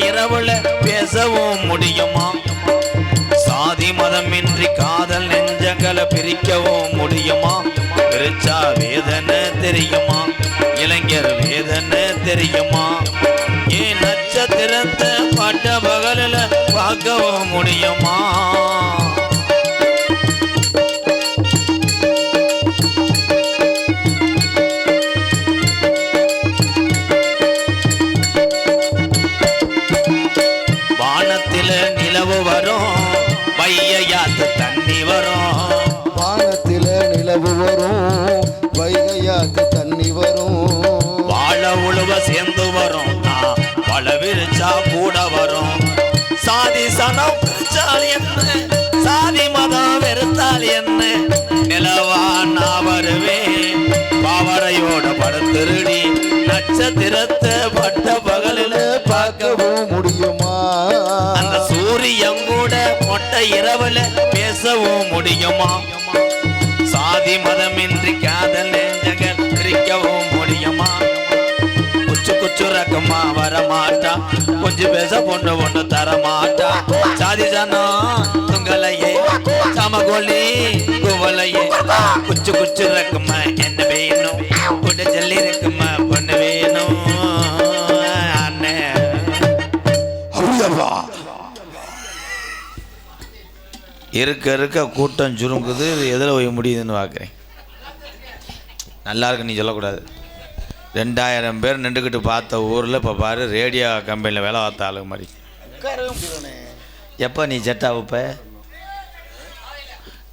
இரவுல பேசவும் முடியுமா? சாதி மதமின்றி காதல் நெஞ்சங்களை பிரிக்கவும் முடியுமா? பிரிச்சா வேதனை தெரியுமா? இளைஞர் வேதனை தெரியுமா? ஏன் நட்சத்திரத்தை பட்ட பகலில் பார்க்கவும் முடியுமா? உழுவ சேர்ந்து வரும். பல விரிச்சா கூட வரும். சாதி சனம் பிரிச்சால் என்ன? சாதி மதம் வெறுத்தால் என்ன? நிலவா நான் வருவேன். பாவரையோட படுத்திருடி நட்சத்திரத்தை பட்ட பகலில் பார்க்கவும் முடியுமா? அந்த சூரியன் கூட மொட்டை இரவுல பேசவும் முடியுமா? சாதி மதமின்றி காதல் நெஞ்சங்கள் பிரிக்கவும் முடியுமா? குச்சு குச்சு ரக்கமா வர மாட்டா கொஞ்சம் பேச பொண்ணு ஒண்ணு தர மாட்டா சாதி சனம் துங்கலையே சமகொல்லி குவலையே. குச்சு குச்சு ரக்கமா என்ன வேணும்? கூட சொல்லி இருக்குமா பொண்ணு வேணும். அண்ணே. இருக்க இருக்க கூட்டம் சுருங்குது. எதில் போய் முடியுதுன்னு பார்க்குறேன் நல்லா இருக்கு நீ சொல்லக்கூடாது. ரெண்டாயிரம் பேர் நின்றுக்கிட்டு பார்த்த ஊரில் இப்போ பாரு ரேடியோ கம்பெனியில் வேலை பார்த்த ஆளுங்க மாதிரி. எப்போ நீ செட்டா வைப்ப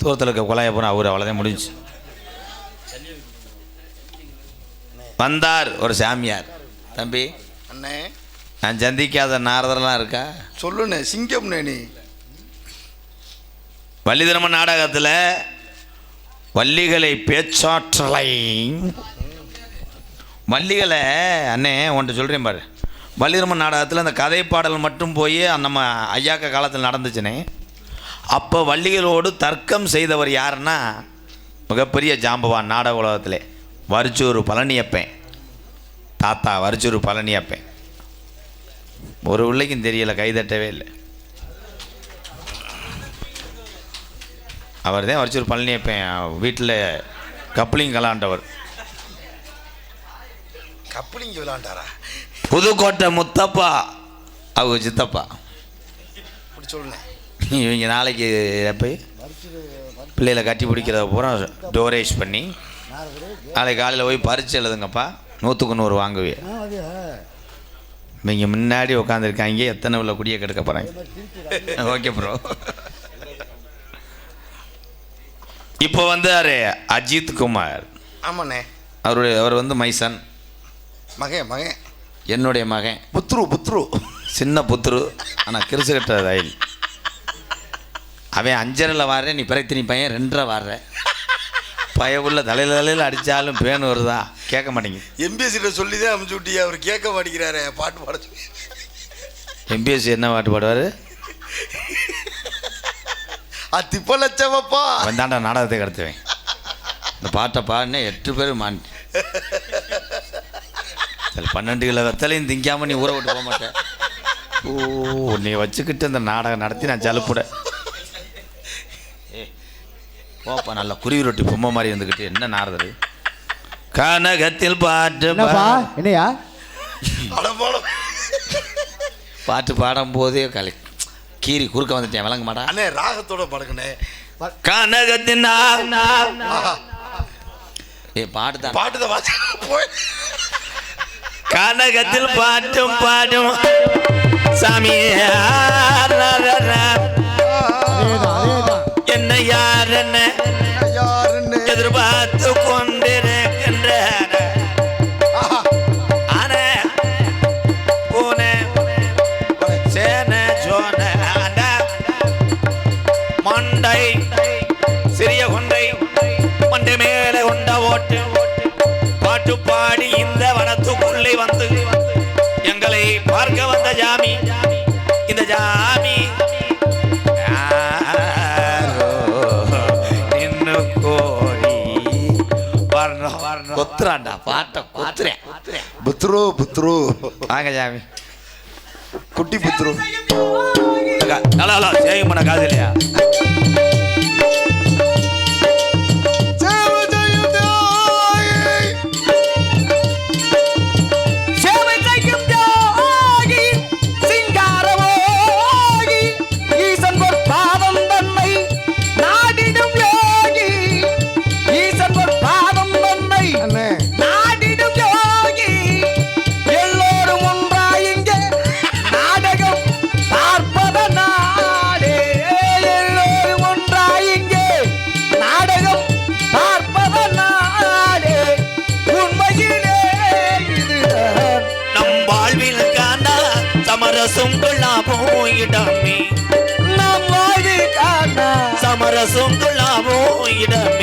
தூரத்தில் இருக்க குழாய போனால் அவர் அவ்வளோதான் முடிஞ்சு வந்தார் ஒரு சாமியார். தம்பி அண்ணே. நான் சந்திக்காத நாரதரெல்லாம் இருக்கா? சொல்லுண்ணே சிங்கம்ண்ணே நீ. வள்ளி திரும நாடகத்தில் வள்ளிகளை பேச்சாற்றலை வள்ளிகளை அண்ணே உன்ட்ட சொல்கிறேன் பாரு. வள்ளி நாடகத்தில் அந்த கதை பாடல் மட்டும் போய் நம்ம ஐயாக்க காலத்தில் நடந்துச்சுனே. அப்போ வள்ளிகளோடு தர்க்கம் செய்தவர் யாருன்னா மிகப்பெரிய ஜாம்பவான் நாடக உலகத்தில் வரிச்சூர் பழனியப்பேன். தாத்தா வரிச்சூர் பழனியப்பேன். ஒரு பிள்ளைக்கும் தெரியல கைதட்டவே இல்லை. அவர் தான் வரிச்சூர் பழனியப்பேன் வீட்டில் கப்ளிங் கலாண்டவர். கப்பலிங்க விளாண்டாரா? புதுக்கோட்டை முத்தப்பா அவங்க சித்தப்பா. அப்படி சொல்லுண்ணே இவங்க நாளைக்கு போய் பிள்ளைகளை கட்டி பிடிக்கிறத பூரா டோரேஜ் பண்ணி நாளைக்கு காலையில் போய் பரிச்சு எழுதுங்கப்பா. நூற்றுக்கு நூறு வாங்குவே இவங்க முன்னாடி உட்காந்துருக்காங்க எத்தனை உள்ள குடியை கெடுக்க போகிறாங்க ஓகே ப்ரோ இப்போ வந்தார் அஜித் குமார். ஆமாண்ணே. அவருடைய அவர் வந்து மைசன். மகன் மகன் என்னுடைய மகன் புத்ரு புத்ரு. சின்ன புத்துரு ஆனால் கிருசு கட்ட ரயில் அவன் அஞ்சரையில் வாடுறேன் நீ நீ பையன் ரெண்டரை வாடுற பய உள்ள தலையில் தலையில் அடித்தாலும் பேன் வருதா? கேட்க மாட்டேங்குது. எம்பிஎஸ்சிட்ட சொல்லி தான் அமுச்சு விட்டியா அவர் கேட்க மாட்டேங்கிறாரு பாட்டு பாட சொல்லி. எம்பிஎஸ்சி என்ன பாட்டு பாடுவார்? அது திப்ப லட்சமப்பா அவன் தாண்டா நாடகத்தை கடத்துவேன். இந்த பாட்டை பாடினே எட்டு பேர் மான். அதில் பன்னெண்டு கிலோ வெத்தலையும் திங்காம நீ ஊற விட்டு போக மாட்டேன் ஓ நீ வச்சுக்கிட்டு இந்த நாடகம் நடத்தி நான் ஜலுப்புட போப்பா நல்லா குருவி ரொட்டி பொம்மை மாதிரி இருந்துக்கிட்டு என்ன நாரதரு கனகத்தில் பாட்டு என்னையா? பாட்டு பாடும் போதே கலை கீரி குறுக்க வந்துட்டேன் விளங்க மாட்டா. அண்ணே ராகத்தோட படுக்கண்ணே. கனகத்தின் ஏய் பாட்டு தான். பாட்டு தான் போய். கனகத்தில் பாட்டும் பாடும். சாமி அதேதான் அதேதான். என்ன யார் என்ன யாருன்னு எதிர்பார்த்து கொத்துறான்டா பாட்டை கொத்துறேன் புத்ரு புத்ரு. வாங்க ஜாமி. குட்டி புத்துரு ஹலோ ஹலோ சேவிங் பண்ண காது இல்லையா கொள்ளாமோ இடமே நம் வாழ்வுக்கான சமரசம் கொள்ளாமோ இடமே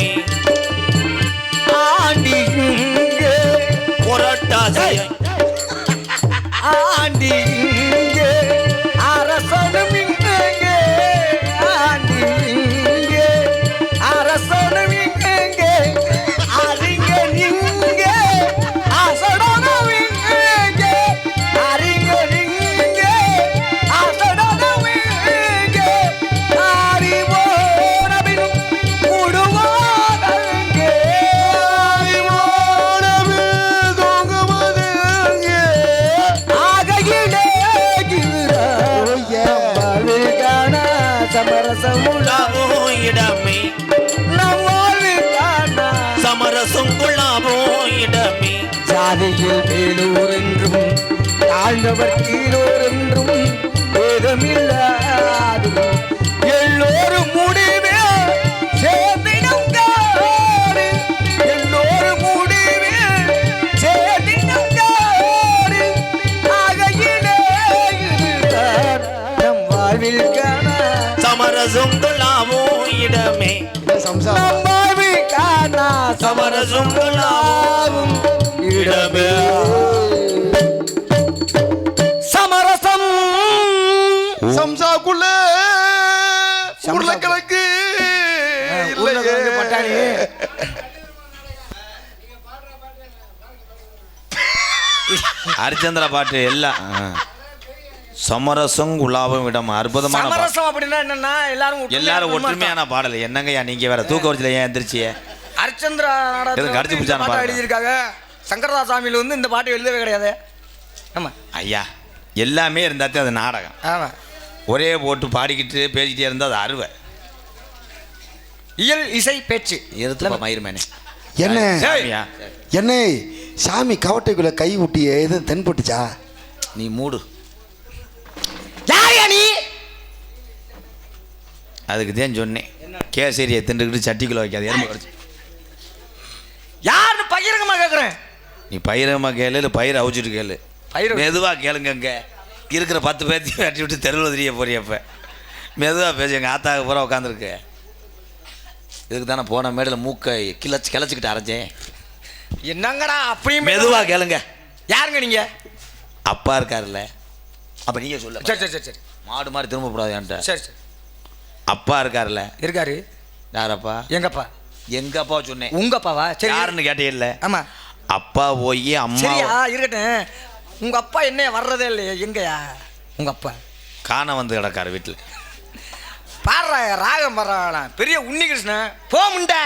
சமரசம் கொள்ளாமோ இடமே ஜாதியில் மேலூர் என்றும் தாழ்ந்தவர் கீழோர் என்றும் வேதமில்லாது எல்லோரும் முடிவே சேர்ந்திடும் காடு எல்லோரும் முடிவே சேர்ந்திடும் காடு ஆகையிலே இதுதான் நம் வாழ்வில் காண. சமரசம் கொள்ளாமோ இடமே வாழ்வில் கொள்ளாவும் இடமே சமரசம் சம்சாக்குள்ள உருளைக்கிழங்கு உருளைக்கிழங்கு பட்டாணி. ஹரிச்சந்திரா பாட்டு எல்லாம். சமரசம் உலாவும் இடம் அற்புதமான. சமரசம் அப்படின்னா என்னன்னா எல்லாரும் எல்லாரும்? ஒற்றுமையான பாடல் என்னங்கய்யா நீங்க வேற தூக்க வரிசையில ஏன் எந்திரிச்சிய அரிச்சந்திரா நாடகத்துல அடிச்சு பாட்டை. எழுதியிருக்காங்க. சங்கரதாஸ் சாமியில் வந்து இந்த பாட்டு எழுதவே கிடையாது. ஆமா. ஐயா எல்லாமே இருந்தாத்தே அது நாடகம். ஆமா. ஒரே போட்டு பாடிக்கிட்டு பேசிக்கிட்டே இருந்தா அது அருவை. இயல் இசை பேச்சு. இருத்துப்பா மயிர்மேனே என்ன சாமியா? என்ன சாமி கவட்டைக்குள்ள கை ஊட்டிய எதுவும் தென்பட்டுச்சா? நீ மூடு. யாரையா நீ? அதுக்கு தான் சொன்னேன். கேசரியை தின்றுக்கிட்டு சட்டிக்குள்ள வைக்காது எறும்பு கடிச்சு யாருன்னு பகிரங்கமா கேக்குறேன். நீ பயிரமா கேளு இல்லை பயிர் அவிச்சிட்டு கேளு. பயிர் மெதுவாக கேளுங்கங்க இருக்கிற பத்து பேர்த்தையும் வெட்டி விட்டு தெருவில் தெரிய போறியப்ப மெதுவாக பேசு எங்கள் ஆத்தாவுக்கு பூரா உட்காந்துருக்கு இதுக்கு தானே போன மேடையில் மூக்கை கிளச்சி கிளச்சிக்கிட்டு அரைஞ்சேன். என்னங்கடா அப்படியும் மெதுவாக கேளுங்க. யாருங்க நீங்க? அப்பா இருக்காருல்ல. அப்போ நீங்கள் சொல்ல சரி சரி சரி மாடு மாதிரி திரும்பக்கூடாது என்கிட்ட. சரி சரி. அப்பா இருக்காருல்ல. இருக்காரு. யாரப்பா? எங்கப்பா? எங்க அப்பா சொன்னேன் உங்கப்பாவா சரி யாருன்னு கேட்டே இல்லை. ஆமா. அப்பா போய் அம்மா சரியா இருக்கட்டும். உங்க அப்பா என்ன வர்றதே இல்லையா எங்கயா? உங்க அப்பா. காண வந்து கிடக்காரு வீட்டில் பாடுறா ராகம் பாடுறா பெரிய உன்னிகிருஷ்ணன் போ முண்டை.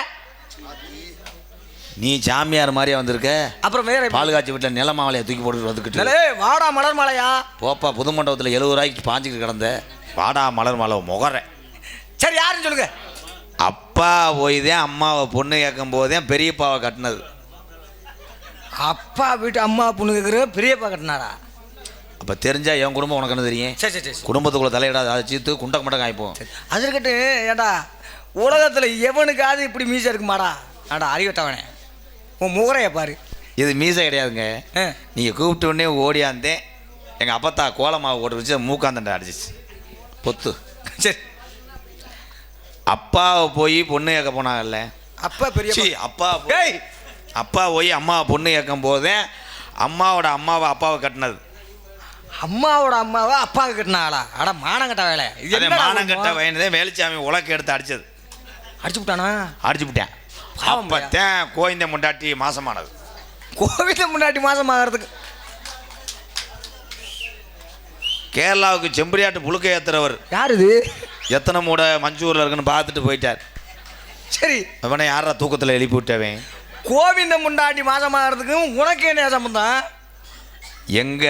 நீ சாமியார் மாதிரியே வந்திருக்க? அப்புறம் வேற பால் காய்ச்சி வீட்டில் நிலமாவளையை தூக்கி போட்டு வந்துக்கிட்டு நிலே, வாடா மலர் மாலையா? போப்பா புது மண்டபத்தில் எழுபது ரூபாய்க்கு பாஞ்சிக்கிட்டு கிடந்த. வாடா மலர் மலை முகர. சரி யாருன்னு சொல்லுங்க. அப்பா போய் தான் அம்மாவை பொண்ணு கேட்கும் போது தான் பெரியப்பாவை கட்டினது. அப்பா வீட்டு அம்மா பொண்ணு கேட்குற பெரியப்பா கட்டினாரா? அப்போ தெரிஞ்சா என் குடும்பம் உனக்கு என்ன தெரியும்? சரி சரி குடும்பத்துக்குள்ள தலையிடாத அதை சீத்து குண்டக்க மட்டம் காய்ப்போம். அது இருக்கட்டும் ஏண்டா உலகத்தில் எவனுக்காவது இப்படி மீசை இருக்குமாடா? ஆடா அறிவட்டவனே உன் முகரைய பாரு. இது மீசை கிடையாதுங்க. நீங்கள் கூப்பிட்ட உடனே ஓடியாந்தேன் எங்கள் அப்பத்தா கோலமாவை போட்டு வச்சு மூக்காந்தண்டை அடிச்சிச்சு. பொத்து. சரி. அப்பாவை போய் பொண்ணு கேட்க போனாங்கல்ல. அப்பா பெரிய அப்பா போய்- டேய். அப்பா போய் அம்மாவை பொண்ணு கேட்கும் போதே அம்மாவோட அம்மாவை அப்பாவை கட்டினது. அம்மாவோட அம்மாவா அப்பாவுக்கு கட்டினாளா? அட மானங்கட்ட வேலை. இது என்னடா மானங்கட்ட? வயனதே வேலுச்சாமி உலக்க எடுத்து அடிச்சது. அடிச்சு விட்டானா? அடிச்சு விட்டேன். பாவம் அப்பத்தான் கோயந்த முண்டாட்டி மாசமானது. கோவிலுக்கு முன்னாடி மாசம் ஆகிறதுக்கு கேரளாவுக்கு செம்பரியாட்டு புழுக்க ஏத்துறவர். யார் இது? எத்தனை மூடை மஞ்சூரில் இருக்குன்னு பார்த்துட்டு போயிட்டார். சரி. அவனை யாரா தூக்கத்தில் எழுப்பி விட்டவன்? கோவிந்த முண்டாட்டி மாதமாகிறதுக்கும் உனக்கு என்ன சம்பந்தம் எங்க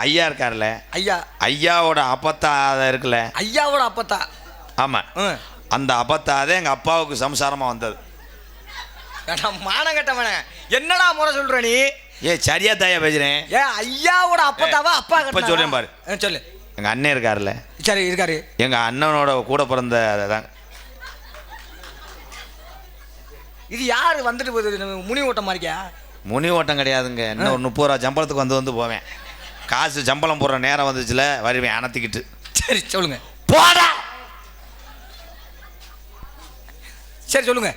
ஐயா இருக்கார்ல? ஐயா. ஐயாவோட அப்பத்தா இருக்குல்ல? ஐயாவோட அப்பத்தா. ஆமாம் அந்த அப்பத்தாதே எங்கள் அப்பாவுக்கு சம்சாரமாக வந்தது. மானம் கட்டவனே. என்னடா முறை சொல்ற நீ? ஏ சரியா தாயா பேசுகிறேன் ஏ ஐயாவோட அப்பத்தாவா அப்பா கட்டினாரா? சொல்றேன் பாரு. சொல்லு. எங்கள் அண்ணன் இருக்கார்ல சரி இருக்காரு. எங்கள் அண்ணனோட கூட பிறந்த தான் இது யாரு வந்துட்டு போகுது? முனி ஓட்டம் மாதிரிக்கா முனி ஓட்டம் கிடையாதுங்க. இன்னும் ஒரு முப்பது ரூபா சம்பளத்துக்கு வந்து வந்து போவேன். காசு சம்பளம் போடுற நேரம் வந்துச்சுல வருவேன் அனத்திக்கிட்டு சரி சொல்லுங்க. போடா! சரி சொல்லுங்க.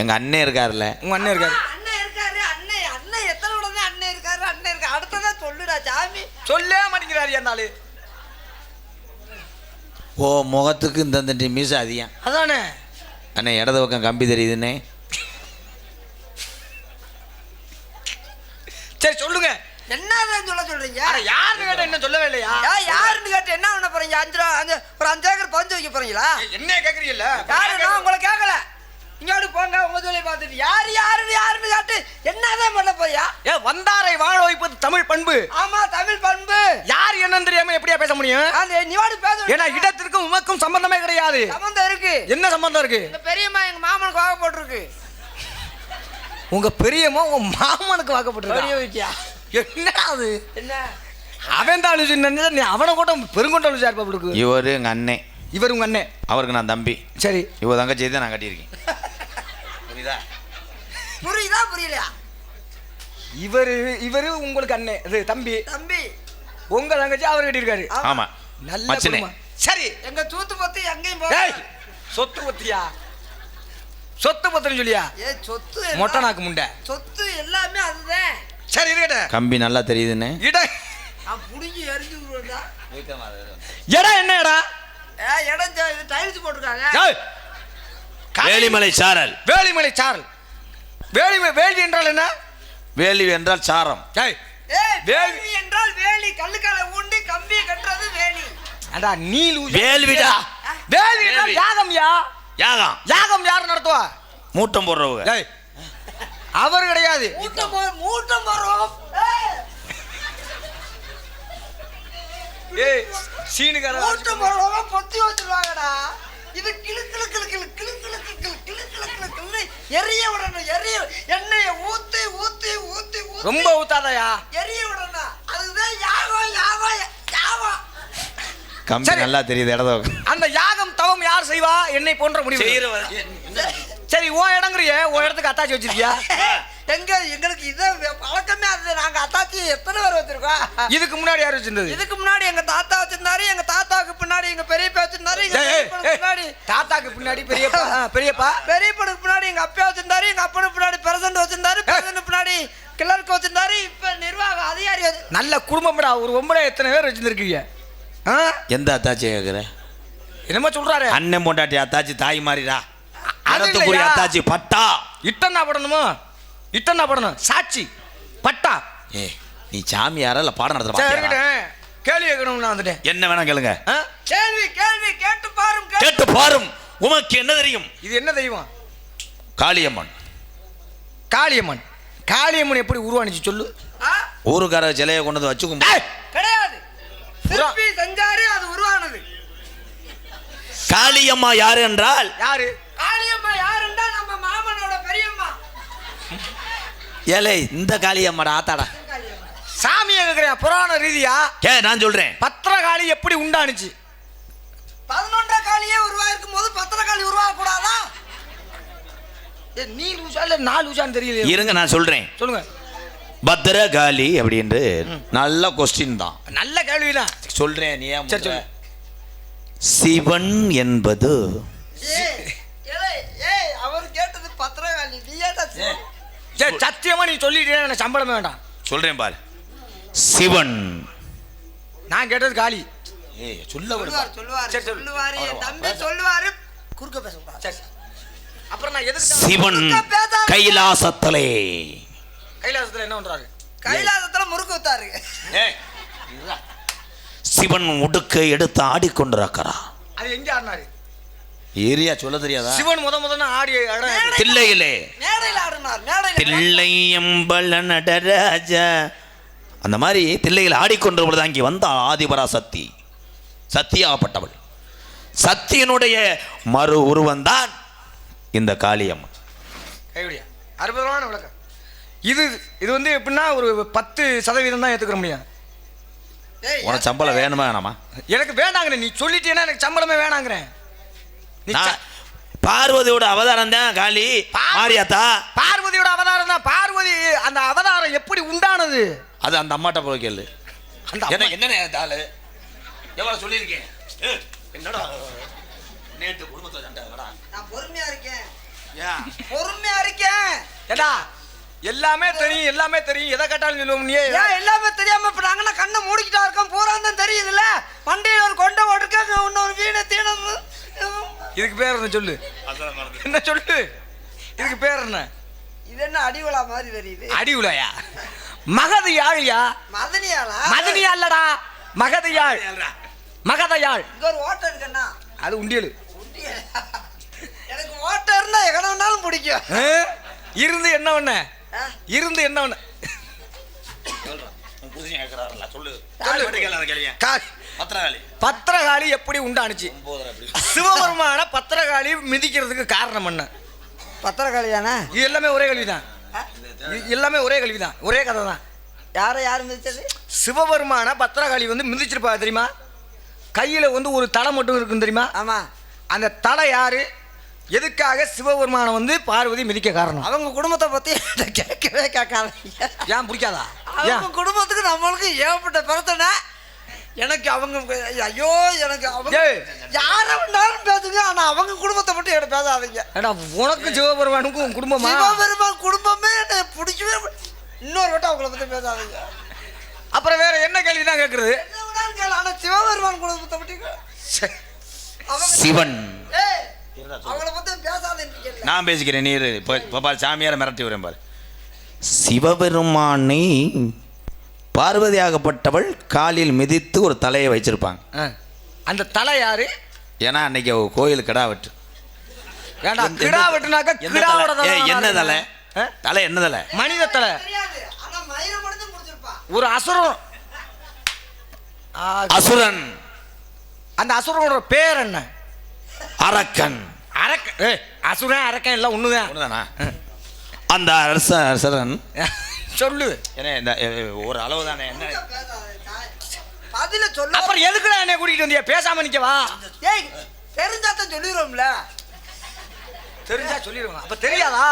எங்கள் அண்ணன் இருக்கார்ல உங்க அண்ணன் இருக்காரு. அண்ணன் இருக்காரு அண்ணன் அண்ணன் எத்தனை அண்ணன் இருக்காரு அண்ணன் இருக்காரு. அடுத்ததா சொல்லுடா சாமி சொல்லே மாட்டேங்கிறாரு ஆளு ஓ முகத்துக்கு இந்த இந்த மீச அதிகம். அதானே? அண்ணே இடது பக்கம் கம்பி தெரியுதுண்ணே. சரி சொல்லுங்க. என்னதான் சொல்ல சொல்றீங்க? யாருன்னு கேட்ட என்ன சொல்லவே இல்லையா? ஏன் யாருன்னு கேட்டு என்ன பண்ண போறீங்க? அஞ்சு ரூபா அஞ்சு ஒரு அஞ்சு ஏக்கர் பஞ்சு வைக்க போறீங்களா? என்ன கேக்குறீங்கல்ல? யாரு? நான் உங்களை கேட்கல இங்கோடு போங்க உங்க சொல்லி பார்த்துட்டு. யாரு யாருன்னு யாருன்னு கேட்டு. என்னதான் பண்ண போறியா? ஏ வந்தாரை வாழ வைப்பது தமிழ் பண்பு. ஆமா தமிழ் பண்பு. யார் என்னன்னு தெரியாம எப்படியா பேச முடியும்? அந்த நிவாடு பேச. ஏன்னா இடத்திற்கும் உமக்கும் சம்பந்தமே கிடையாது. சம்பந்தம் இருக்கு. என்ன சம்பந்தம் இருக்கு? இந்த பெரியம்மா எங்க மாமனுக்கு வாங்க போட்டிருக்கு உங்க பெரியம்மா உங்க மாமனுக்கு பெரிய வாக்கப்பட்டிருக்கா வித்தியா என்னடா அது? என்ன? அவன் தான் அழுச்சு நினைச்சா நீ அவனை கூட பெருங்கொண்ட அழுச்சா இருப்பாப்புக்கு இவர் எங்கள் அண்ணன் இவர் உங்க அண்ணன் அவருக்கு நான் தம்பி. சரி. இவ தங்கச்சி தான் நான் கட்டியிருக்கேன். புரியலையா? இவர் இவர் உங்களுக்கு அண்ணன் இது தம்பி. தம்பி. உங்க தங்கச்சி அவர் கட்டியிருக்காரு. ஆமா. நல்ல மச்சினே. குடும்பம். சரி. எங்க தூத்து பத்தி எங்கேயும் ஏய் போக சொத்து பத்தியா? சொத்து பத்திரம் சொல்லியா? ஏ சொத்து மொட்டை எல்லாம்- நாக்கு முண்டை. சொத்து எல்லாமே அதுதான். சரி இருக்கட்டும் கம்பி நல்லா தெரியுதுண்ணே இட. நான் புடிஞ்சு எரிஞ்சு விடுறதா இடம் என்ன இடம் ஏ இடம் டைல்ஸ் போட்டிருக்காங்க. ஏய், வேலிமலை சாரல். வேலிமலை சாரல். வேலிமலை வேலி என்றால் என்ன வேலி என்றால் சாரம் ஏய் ஏய் வேலி. வேலி என்றால் வேலி கல்லுக்கால ஊண்டி கம்பியை கட்டுறது வேலி அடா நீ. வேல்விடா வேலி என்றால் வேலி. யாகம்யா யாகம் யாகம் யார் நடத்துவா மூட்டம் போடுறவங்க ஏய் அவர் கிடையாது மூட்டம் போ- மூட்டம் வரும் ஏய் சீனுக்கார மூட்டம் போடுறவங்க பொத்தி வச்சிருவாங்கடா இது கிளு கிளு கிளு கிளு கிளு கிளு கிளு கிளு கிளு கிளு கிளு எரிய விடணும் எரிய எண்ணெயை ஊத்தி ஊத்தி ஊத்தி ரொம்ப ஊத்தாதயா? எரிய விடணும். அதுதான் யாகம் யாகம் யாகம். கம்பி. நல்லா தெரியுது இடது. அந்த யாகம் தவம் யார் செய்வா? என்னை போன்ற முடிவு சரி ஓ இடங்குறிய ஓ இடத்துக்கு அத்தாச்சி வச்சிருக்கியா? எங்க எங்களுக்கு இதை பழக்கமே அது நாங்க அத்தாச்சி எத்தனை பேர் வச்சிருக்கோம்? இதுக்கு முன்னாடி யார் வச்சிருந்தது? இதுக்கு முன்னாடி எங்க தாத்தா வச்சிருந்தாரு எங்க தாத்தாவுக்கு பின்னாடி எங்க பெரியப்பா வச்சிருந்தாரு பின்னாடி. தாத்தாக்கு பின்னாடி பெரியப்பா ஆ, பெரியப்பா. பெரியப்பனுக்கு பின்னாடி எங்க அப்பா வச்சிருந்தாரு எங்க அப்பனுக்கு பின்னாடி பிரசன்ட் வச்சிருந்தாரு பிரசன்ட் பின்னாடி கிளர்க்கு வச்சிருந்தாரு இப்ப நிர்வாக அதிகாரி நல்ல குடும்பம்டா ஒரு ஒம்பளை எத்தனை பேர் வச்சிருந்துருக்கீங்க? ஆ? எந்த அத்தாச்சி கேட்குற என்னமோ சொல்றாரு. அண்ணன் பொண்டாட்டி அத்தாச்சி தாய் மாறிடா. இல்லையா? அத்தாச்சி பட்டா. இட்டன்னா படணுமோ? இட்டன்னா படணும்? சாட்சி பட்டா. ஏ நீ சாமியாரா இல்லை பாடம் நடத்துற கேள்வி கேட்கணும் நான் வந்துட்டேன். என்ன வேணா கேளுங்க? கேள்வி கேள்வி கேட்டு பாரும் கேட்டு பாரும். உமக்கு என்ன தெரியும்? இது என்ன தெய்வம்? காளியம்மன். காளியம்மன். காளியம்மன் எப்படி உருவானுச்சு சொல்லு? ஊருக்கார சிலையை கொண்டு வந்து வச்சு கும்பிடு. ஏய், கிடையாது. செஞ்சாரு அது உருவானது. காளியம்மா யாரு என்றால்? யாரு? காளியம்மா யாருண்டா நம்ம மாமனோட பெரியம்மா ஏலே இந்த காளியம்மாடா ஆத்தாடா. சாமியை கேட்கிறேன் புராண ரீதியா? கே நான் சொல்றேன். பத்திரகாளி எப்படி உண்டானுச்சு? பதினொன்றாம் காளியே உருவாயிருக்கும் போது பத்திரகாளி உருவாக கூடாதா ஏ, நீ லூசா இல்ல நான் லூசான்னு தெரியல இருங்க நான் சொல்றேன். சொல்லுங்க. பத்திரகாளி அப்படின்ட்டு நல்ல கொஸ்டின் தான். நல்ல கேள்விதான். சொல்றேன் நீ ஏன் சரி, முட்டுற? சிவன் என்பது ஏய் ஏய், ஏய் அவர் கேட்டது பத்திரகாளி. நீ சரி சத்தியமா நீ சொல்லிட்டே எனக்கு சம்பளம் வேண்டாம். சொல்றேன் பாரு. சிவன். நான் கேட்டது காளி. ஏய் சொல்ல சொல்லுவார் சொல்லுவார் தம்பி சொல்லுவாரு. குறுக்க சரி அப்புறம் நான் எதுக்கு சிவன் கைலாசத்தலே. கைலாசத்துல என்ன பண்றாரு? கைலாசத்துல முறுக்கு வித்தாரு சிவன் உடுக்கை எடுத்து ஆடிக்கொண்டிருக்கிறார். அது எங்க ஆடினாரு? ஏரியா சொல்ல தெரியாதா? சிவன் முத முதல்ல எது? தில்லையிலே. தில்லையம்பல நடராஜா. அந்த மாதிரி தில்லையில் ஆடிக்கொண்ட பொழுது அங்கே வந்தாள் ஆதிபரா சக்தி சத்தியாகப்பட்டவள். சத்தியனுடைய மறு உருவந்தான் இந்த காளியம்மன். கைவிடியா அற்புதமான விளக்கம். இது இது வந்து எப்படின்னா ஒரு பத்து சதவீதம் தான் ஏற்றுக்கிற முடியும். ஏய், உனக்கு சம்பளம் வேணுமா வேணாமா எனக்கு வேண்டாங்கிறேன் நீ சொல்லிட்டேன்னா எனக்கு சம்பளமே வேணாங்கிறேன். பார்வதியோட அவதாரம் தான் காளி. மாரியாத்தா. பார்வதியோட அவதாரம் தான். பார்வதி அந்த அவதாரம் எப்படி உண்டானது? அது அந்த அம்மாட்ட போய் கேளு. அந்த என்ன என்ன ஆளு? எவ்வளவு சொல்லியிருக்கேன்? என்னடா? நேற்று குடும்பத்தை சண்டை. நான் பொறுமையா இருக்கேன். ஏன்? பொறுமையா இருக்கேன். ஏடா எல்லாமே தெரியும் எல்லாமே தெரியும். எதை கேட்டாலும் சொல்லுவோம் நீ ஏன் எல்லாமே தெரியாம இப்ப நாங்கன்னா கண்ணை மூடிக்கிட்டா இருக்கோம் பூரா தான் தெரியுதுல்ல மண்டையில் ஒரு கொண்டை ஓட்டுருக்காங்க இன்னொரு வீணை தீனம் இதுக்கு பேர் என்ன சொல்லு என்ன சொல்லு? இதுக்கு பேர் என்ன? இது என்ன அடிவலா மாதிரி தெரியுது. அடி உலையா? மகதி யாழியா? மதனியாளா? மதனியா இல்லடா. மகதையாள் மகதையாள் இங்க ஒரு ஓட்டம் இருக்குண்ணா. அது உண்டியல். உண்டியல். எனக்கு ஓட்டம் இருந்தா வேணாலும் பிடிக்கும்? இருந்து என்ன ஒண்ணு? ஆ? இருந்து என்ன புதுசு கேட்கறாருல சொல்லு. சொல்லு. பத்திரகாளி. பத்திரகாளி எப்படி உண்டானுச்சு? சிவபெருமான பத்திரகாளி மிதிக்கிறதுக்கு காரணம் என்ன? பத்திரக்காளியாண்ணா இது எல்லாமே ஒரே கேள்விதான் இது எல்லாமே ஒரே கேள்விதான் ஒரே கதை தான் யாரை யார் மிதிச்சது? சிவபெருமான பத்திரகாளி வந்து மிதிச்சிருப்பா தெரியுமா? கையில வந்து ஒரு தலை மட்டும் இருக்கும் தெரியுமா? ஆமா. அந்த தலை யாரு? எதுக்காக சிவபெருமானை வந்து பார்வதி மிதிக்க காரணம்? அவங்க குடும்பத்தை பத்தி என்கிட்ட கேட்கவே கேட்காதீங்க. ஏன் பிடிக்காதா? அவங்க குடும்பத்துக்கு நம்மளுக்கு ஏகப்பட்ட பிரச்சனை. எனக்கு அவங்க ஐயோ எனக்கு அவங்க. யாரை வேணாலும் பேசுங்க ஆனா அவங்க குடும்பத்தை மட்டும் என்கிட்ட பேசாதீங்க. ஏடா உனக்கும் சிவபெருமானுக்கும் உன் குடும்பமா? சிவபெருமான் குடும்பமே என்னை பிடிக்கவே பிடி- இன்னொரு வட்டம் அவங்கள பத்தி பேசாதீங்க. அப்புறம் வேற என்ன கேள்வி தான் கேட்கறது என்ன ஆனா சிவபெருமான் குடும்பத்தை அவங்க சிவன். ஏய், அவங்கள பத்தி பேசாதீங்க கேளு. நான் பேசிக்கிறேன் நீ இரு. இப்போ இப்போ பாரு சாமியாரை மிரட்டி வரேன் பாரு. சிவபெருமானை பார்வதியாகப்பட்டவள் காலில் மிதித்து ஒரு தலையை வச்சிருப்பாங்க. அந்த தலை யாரு? ஏன்னா அன்னைக்கு அவ கோயில் கிடா வெட்டு. எந்த- கிடா வெட்டுனாக்க கிடாவோட தலை? என்ன தலை? தலை என்ன தலை? மனித தலை. ஒரு அசுரம் அசுரன். அந்த அசுரனோட பேர் என்ன? அரக்கன். அரக்க ஏ அசுரன் அரக்கன் எல்லாம் ஒண்ணுதான். ஒண்ணுதானா? அந்த அரச அரசரன் சொல்லு. என்ன இந்த ஒரு அளவு தானே என்ன பதில சொல்ல அப்புறம் எதுக்குடா என்னை கூட்டிட்டு வந்தியா? பேசாம நிக்கவா ஏய் தெரிஞ்சாதான் சொல்லிடுவோம்ல தெரிஞ்சா சொல்லிடுவாங்க அப்ப தெரியாதா?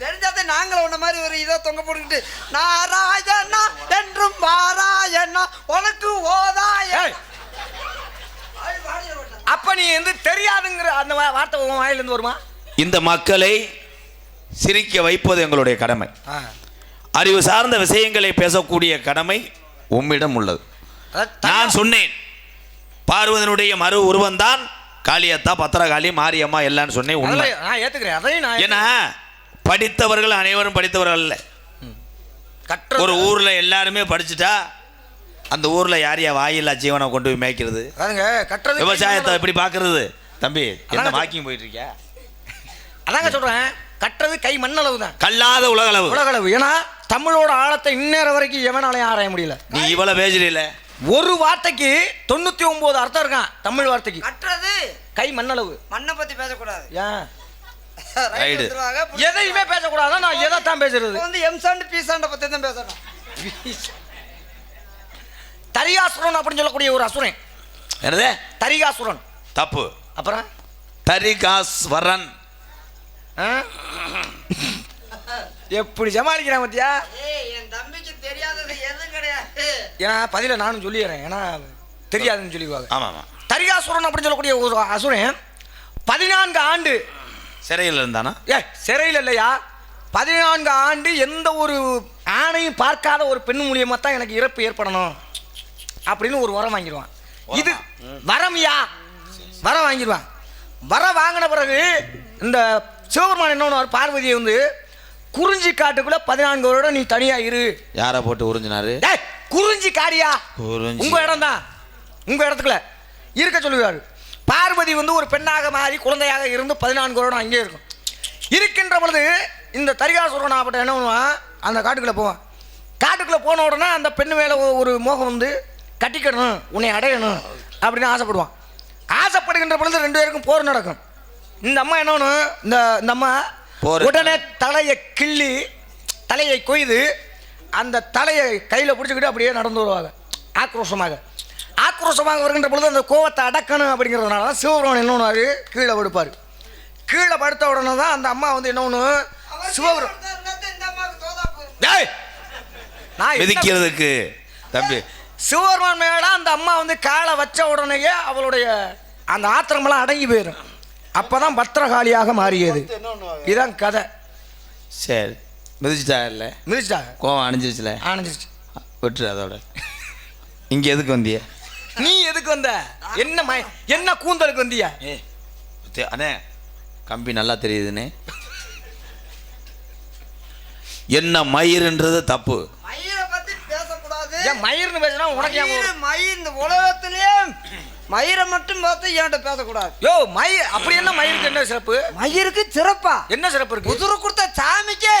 தெரிஞ்சாதான் நாங்களும் உன்ன மாதிரி ஒரு இதை தொங்க போட்டுக்கிட்டு நாராயணா என்றும் பாராயணா உனக்கு ஓதாய. அப்ப நீ வந்து தெரியாதுங்கிற அந்த வார்த்தை உன் வாயில இருந்து வருமா? இந்த மக்களை சிரிக்க வைப்பது எங்களுடைய கடமை. அறிவு சார்ந்த விஷயங்களை பேசக்கூடிய கடமை உம்மிடம் உள்ளது. நான் சொன்னேன். பார்வதனுடைய மறு உருவம்தான் காளியத்தா பத்திரகாளி மாரியம்மா எல்லாம்னு சொன்னேன் உண்மை. நான் ஏத்துக்கிறேன் அதையும் நான் ஏன்னா படித்தவர்கள் அனைவரும் படித்தவர்கள் கற்ற ஒரு ஊர்ல எல்லாருமே படிச்சுட்டா அந்த ஊர்ல யார் வாயில்லா ஜீவனை கொண்டு போய் மேய்க்கிறது? விவசாயத்தை எப்படி பார்க்கறது? தம்பி என்ன வாக்கிங் போயிட்டு இருக்கியா? அதாங்க சொல்றேன். கட்டுறது கை மண்ணளவு தான். கல்லாத உலகளவு. உலகளவு. ஏன்னா தமிழோட ஆழத்தை இந்நேரம் வரைக்கும் எவனாலையும் ஆராய முடியல. நீ இவ்வளவு பேசுறீல ஒரு வார்த்தைக்கு தொண்ணூத்தி ஒன்பது அர்த்தம் இருக்கான் தமிழ் வார்த்தைக்கு. கட்டுறது கை மண்ணளவு. மண்ணை பத்தி பேசக்கூடாது. ஏன். எதையுமே பேசக்கூடாது. நான் எதைத்தான் பேசுறது? இப்ப வந்து எம்சாண்டு பீசாண்ட பத்தி தான் பேசணும். தரிகாசுரன் அப்படின்னு சொல்லக்கூடிய ஒரு அசுரன். என்னது? தரிகாசுரன். தப்பு. அப்புறம்? தரிகாஸ்வரன்? எப்படி சமாளிக்கிறேன் பத்தியா? ஏய் என் தம்பிக்கு தெரியாதது எதுவும் கிடையாது. ஏன்னா பதில நானும் சொல்லிடுறேன். ஏன்னா தெரியாதுன்னு சொல்லிடுவாங்க. ஆமா ஆமா தரிகாசுரன் அப்படின்னு சொல்லக்கூடிய ஒரு அசுரன் பதினான்கு ஆண்டு. சிறையில் இருந்தானா? ஏ சிறையில் இல்லையா? பதினான்கு ஆண்டு எந்த ஒரு ஆணையும் பார்க்காத ஒரு பெண் மூலியமா தான் எனக்கு இறப்பு ஏற்படணும் அப்படின்னு ஒரு வரம் வாங்கிடுவான். இது வரம்யா வரம் வாங்கிடுவான். வர வாங்கின பிறகு இந்த சிவபெருமான் என்ன பண்ணுவார்? பார்வதியை வந்து குறிஞ்சி காட்டுக்குள்ள பதினான்கு வருடம் நீ தனியா இரு. யாரை போட்டு உறிஞ்சினாரு? குறிஞ்சி காடியா. உங்க இடம் தான் உங்க இடத்துக்குள்ள. இருக்க சொல்லுவார். பார்வதி வந்து ஒரு பெண்ணாக மாறி குழந்தையாக இருந்து பதினான்கு வருடம் அங்கே இருக்கும். இருக்கின்ற பொழுது இந்த தரிகாசுரன் ஆப்பட்ட என்ன பண்ணுவான்? அந்த காட்டுக்குள்ளே போவான். காட்டுக்குள்ளே போன உடனே அந்த பெண்ணு மேலே ஒரு மோகம் வந்து கட்டிக்கணும் உன்னை அடையணும் அப்படின்னு ஆசைப்படுவான். ஆசைப்படுகின்ற பொழுது ரெண்டு பேருக்கும் போர் நடக்கும். இந்த அம்மா என்ன இந்த இந்த அம்மா. உடனே தலையை கிள்ளி தலையை கொய்து அந்த தலையை கையில் பிடிச்சிக்கிட்டு அப்படியே நடந்து வருவாங்க. ஆக்ரோஷமாக. ஆக்ரோஷமாக வருகின்ற பொழுது அந்த கோவத்தை அடக்கணும் அப்படிங்கிறதுனால தான் சிவபெருமான் என்ன பண்ணுவார்? கீழே படுப்பார். கீழே படுத்த உடனே தான் அந்த அம்மா வந்து போயிரும். டேய்! நான் மிதிக்கிறதுக்கு தம்பி. சிவபெருமான் மேல அந்த அம்மா வந்து காலை வச்ச உடனேயே அவளுடைய அந்த ஆத்திரமெல்லாம் அடங்கி போயிடும் அப்பதான் பத்திரகாளியாக மாறியது. இதான் கதை. சரி மிதிச்சிட்டா இல்லை மிதிச்சிட்டா கோவம் அணிஞ்சிருச்சுல? ஆனந்திச்சு விட்டுரு அதோட. இங்கே எதுக்கு வந்திய? நீ எதுக்கு வந்த? என்ன என்ன கூந்தலுக்கு வந்தியா? ஏ தே- அண்ணே கம்பி நல்லா தெரியுதுண்ணே என்ன மயிருன்றது தப்பு. மயிரை பத்தி பேசக்கூடாது. ஏன் மயிர்னு பேசினா உனக்கு? மயிர் இந்த உலகத்திலேயே மயிரை மட்டும் பார்த்து என்கிட்ட பேசக்கூடாது. யோ மயிர் அப்படி என்ன மயிருக்கு என்ன சிறப்பு? மயிருக்கு சிறப்பா. என்ன சிறப்பு இருக்கு? குதிரை கொடுத்த சாமிக்கு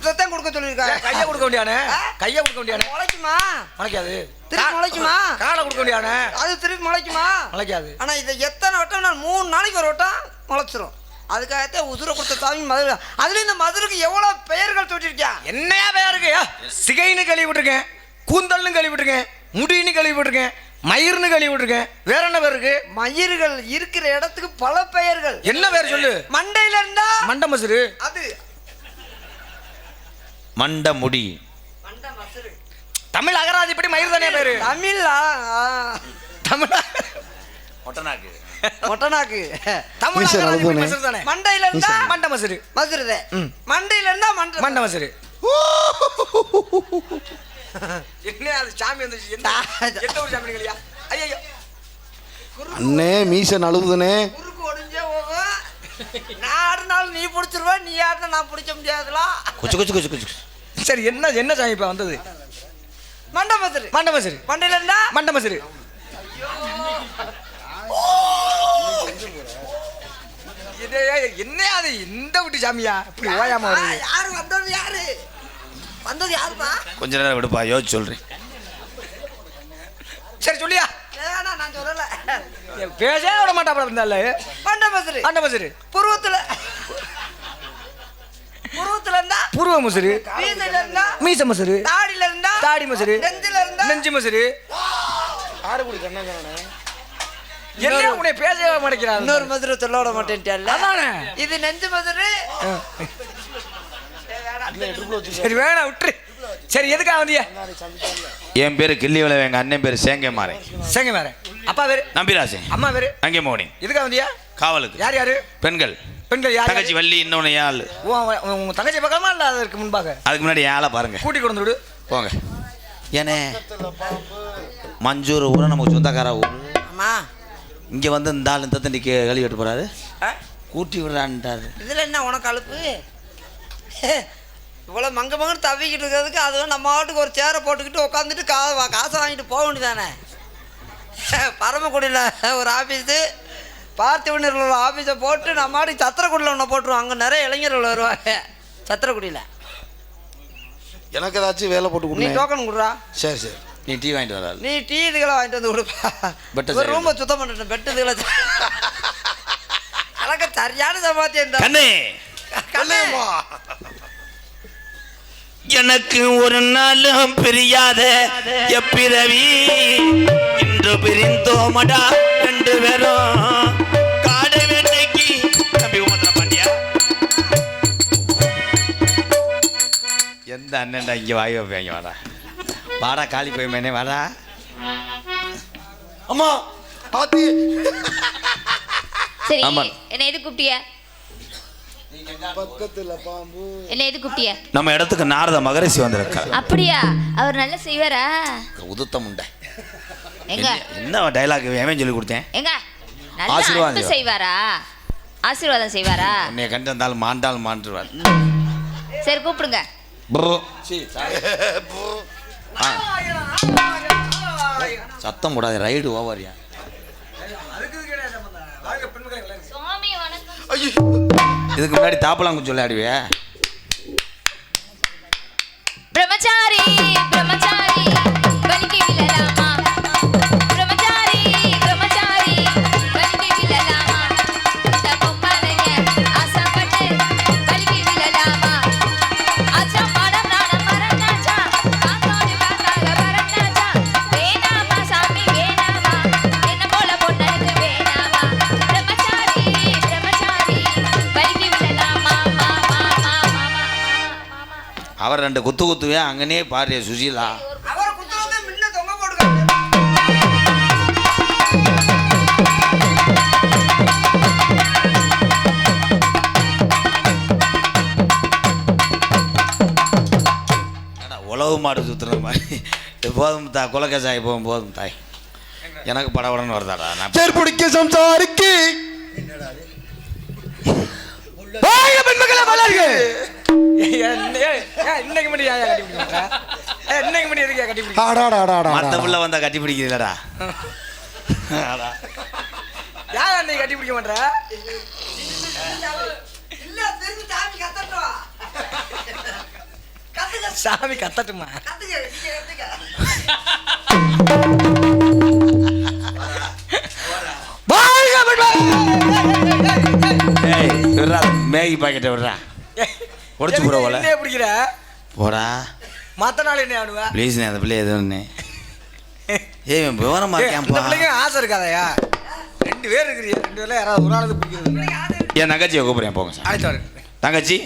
இதைத்தான் கொடுக்க ஏன் சொல்லியிருக்காங்க கையை கொடுக்க வேண்டியானே? கையை கொடுக்க வேண்டியானே? முளைக்குமா? முளைக்காது. திருப்பி முளைக்குமா? காலை கொடுக்க வேண்டியானே? அது திருப்பி முளைக்குமா? முளைக்காது. ஆனா இதை எத்தனை வட்டம் நான் மூணு நாளைக்கு ஒரு வட்டம் முளைச்சிரும். அதுக்காகத்தான் உசுரை கொடுத்த சாமி மதுரை. அதுல இந்த மதுரைக்கு எவ்வளவு பெயர்கள் தொட்டிருக்கியா என்னையா யா, சிகைன்னு கழுவிட்டுருக்கேன் கூந்தல்னு கழுவிட்டுருக்கேன் முடின்னு கழுவிட்டுருக்கேன் மயிர்னு கழுவிட்டுருக்கேன் வேற என்ன பேர் இருக்கு? மயிர்கள் இருக்கிற இடத்துக்கு பல பெயர்கள். என்ன பேர் சொல்லு? மண்டையில இருந்தா? மண்ட மசுரு அது. மண்ட முடி. தமிழ் அகராதிப்படி மயிர் தானே பேரு? தமிழா? தமிழ் ஒட்டனாக்கு மொட்டனாக்கு தமிழ் அகராதிப்படி. மசுரு தானே? மண்டையில இருந்தா? மண்ட மசுரு மதுரை ம். மண்டையில இருந்தா மண்டை மண்ட மசுரு என்ன அது சாமி வந்துச்சு? எந்த எந்த ஒரு சாமி இல்லையா? ஐயோ அண்ணே மீசன் அழுகுதுனே குறுக்கு ஒடிஞ்சே போகும் நான் ஆடினாலும் நீ பிடிச்சிருவ நீ ஆடினா நான் பிடிக்க முடியாதுலாம் குச்சு குச்சு குச்சு குச்சு சரி என்ன என்ன சாமி இப்ப வந்தது? மண்டை மதுரை மண்ட மசுரு மண்டையில இருந்தா? மண்ட மசுரு இது என்ன அது? இந்த விட்டு சாமியா? இப்படி ஓயாம யாரு வந்தது யாரு? வந்தது யாருப்பா கொஞ்ச நேரம் விடுப்பா யோசிச்சு சொல்கிறேன் சரி சொல்லியா? நான் சொல்லல. பேசவே விட மாட்டாப்பா இருந்தால மண்டை மதுரை மண்ட மசுரு. புருவத்துல. புருவத்துல இருந்தா? பூர்வ மசுரு. இருந்தா? மீச மசுரு. தாடியில இருந்தா? தாடி மசுரு. நெஞ்சில இருந்தா? நெஞ்சு மசுரு. என்ன உன்னை பேசவே மாட்டேங்கிறான் இன்னொரு மதுரை சொல்ல விட மாட்டேன்ட்டியல்ல? அதானே? இது நெஞ்சு மதுரை. சரி வேணாம் விட்டுரு. சரி எதுக்காக வந்தியா? என் பேர் கிள்ளி விளைவு எங்கள் அண்ணன் பேர் சேங்கை மாறேன். சேங்க வேற அப்பா பேரு? நம்பிராசன் அம்மா பேரு? அங்கே மோனி. எதுக்காக வந்தியா? காவலுக்கு. யார் யாரு? பெண்கள். பெண்கள் யார் தங்கச்சி? வள்ளி உன் உன் உன் தங்கச்சி பக்கமா இல்ல அதற்கு முன்பாக? அதுக்கு முன்னாடி ஏழை பாருங்க. கூட்டி கொண்டு விடு. போங்க. ஏனே மஞ்சூர் ஊரை நமக்கு சொந்தக்கார ஊர்? ஆமா இங்கே வந்து இந்த ஆள் இந்த தண்டி கழுவி விட்டு போகிறாரு கூட்டி விடுறான்ட்டாரு. இதுல என்ன உனக்கு அலுப்பு? இவ்வளோ மங்க மங்கன்னு தவிக்கிட்டு இருக்கிறதுக்கு அதுவும் நம்ம ஆட்டுக்கு ஒரு சேரை போட்டுக்கிட்டு உட்காந்துட்டு கா வா- காசை வாங்கிட்டு போக வேண்டியதானே? பரமக்குடியில் ஒரு ஆஃபீஸு பார்த்திவனரில் உள்ள ஆஃபீஸை போட்டு நம்ம ஆட்டுக்கு சத்திரக்குடியில் ஒன்று போட்டுருவோம். அங்கே நிறைய இளைஞர்கள் வருவாங்க. சத்திரக்குடியில். எனக்கு ஏதாச்சும் வேலை போட்டு நீ டோக்கன் கொடுறா. சரி சரி. நீ டீ வாங்கிட்டு வராது நீ டீ இதுகளை வாங்கிட்டு வந்து கொடுப்பா. பெட்டை ஒரு. ரூமை சுத்தம் பண்ணிட்டேன் பெட்டு இதுகளை எனக்கு சரியான சமாத்தியம் தான். கண்ணே. கல்லையம்மா எனக்கு ஒரு நாளும் பிரியாத எப்பிறவி இன்று பிரிந்தோமடா ரெண்டு பேரும். காடு வேட்டைக்கு. தம்பி உமத்திர பாண்டியா எந்த அண்ணன்டா இங்கே வாய் வைப்பாங்க வாடா. வாடா காளி போய் வாடா. அம்மா பாத்தி. சரி. என்ன எது கூப்பிட்டிய? பக்கத்துல பாம்பு. என்ன எது கூப்பிட்டிய நம்ம இடத்துக்கு நாரத மகரிஷி வந்திருக்காரு. அப்படியா? அவர் நல்லா செய்வாரா? உதுத்த முண்டை. எங்க? என்ன- என்ன டைலாக் ஏன் சொல்லி கொடுத்தேன்? எங்க? நல்லா ஆசீர்வாதம் செய்வாரா? ஆசீர்வாதம் செய்வாரா? உன்னைய கண்டு வந்தாலும் மாண்டால் மாண்டுருவார் சரி கூப்பிடுங்க. சத்தம் போடாது ரைடு ஓவரியா. சுவாமி வணக்கம். ஐயோ. இதுக்கு முன்னாடி தாப்பலாங்குச்சி விளையாடுவியா. பிரம்மச்சாரி பிரம்மச்சாரி. அவர் ரெண்டு குத்து குத்துவே அங்கனே பாரு என்னடா, உழவு மாடு சுத்துற மாதிரி. போதும் தா குலக்கசாய் போகும் போதும் தாய். எனக்கு படபடன்னு வருதாடா நான் சேர்பிடிக்க சம்சாரிக்கு. வாழ்க பெண்மக்களே வளர்க இன்னைக்கு மட்டும் ஏன் கட்டி பிடிக்க இன்னைக்கு மட்டும் எதுக்கு கட்டி பிடிக்க ஆடாடாடாடா மற்ற பிள்ளை வந்தா கட்டி பிடிக்கிறீங்களடா. ஏன் அன்னைக்கு கட்டி பிடிக்க மாட்டேற இல்ல திரும்பி சாமி கத்தட்டும் மேகி பாக்கெட்டை விட்றா. உடைச்சு போட போல. என்ன பிடிக்கிற? போடா. மத்த நாள் என்ன ஆடுவ? ப்ளீஸ் அந்த பிள்ளை எதுவும் ஏய் விவரமா இந்த இருக்கான்ப்பா பிள்ளைங்க ஆசை இருக்காதயா? ரெண்டு பேர் இருக்கிறீங்க ரெண்டு பேர்ல யாராவது ஒரு ஆளுக்கு பிடிக்கிறது என் தங்கச்சியை கூப்பிடுறேன் போங்க சார் தங்கச்சி?